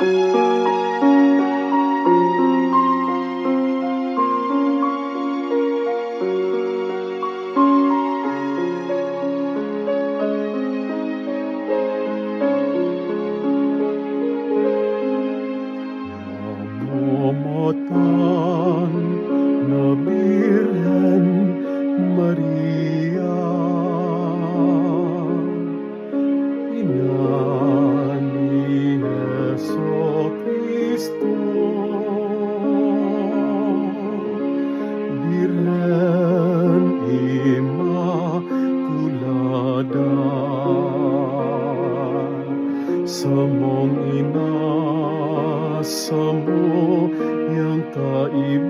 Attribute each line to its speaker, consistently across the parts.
Speaker 1: Thank you. mong inasa mo, yang taib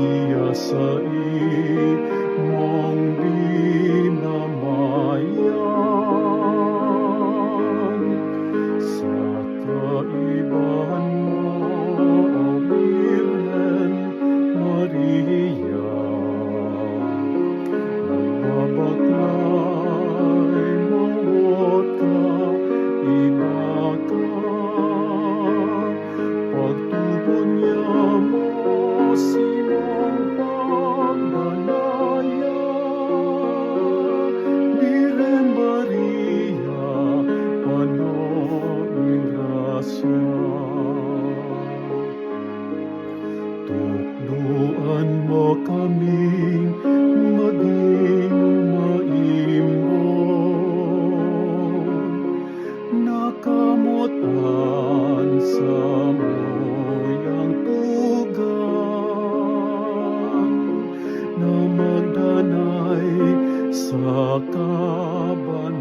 Speaker 1: Yasai kaming maging maimbang Nakamutan sa muyang tugang Na magdanay sa kabanalan.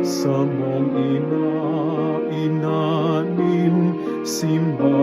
Speaker 1: Sa mong ina, inanin simba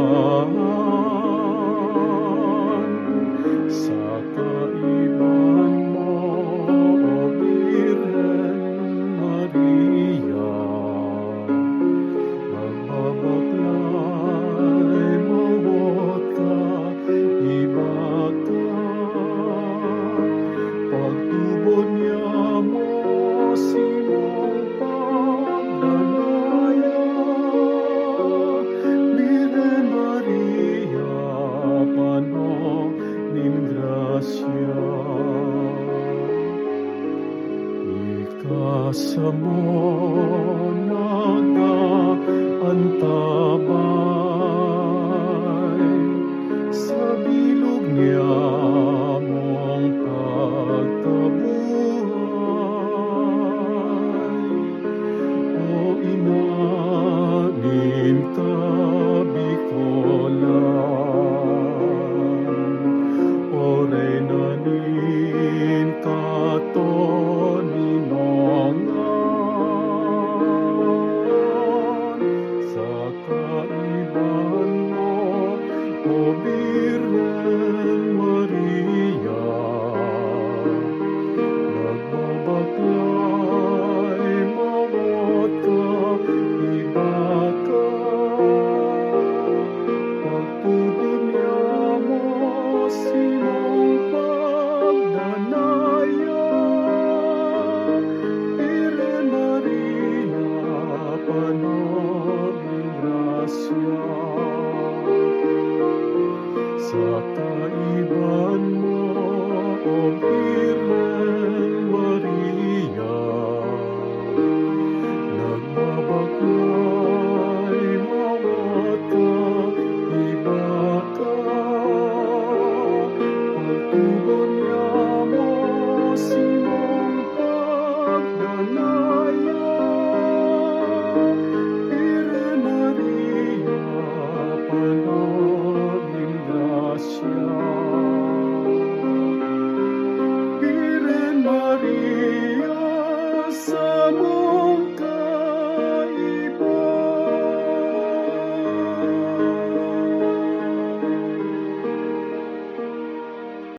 Speaker 1: samonada antabay sa bilog niya. one. summer.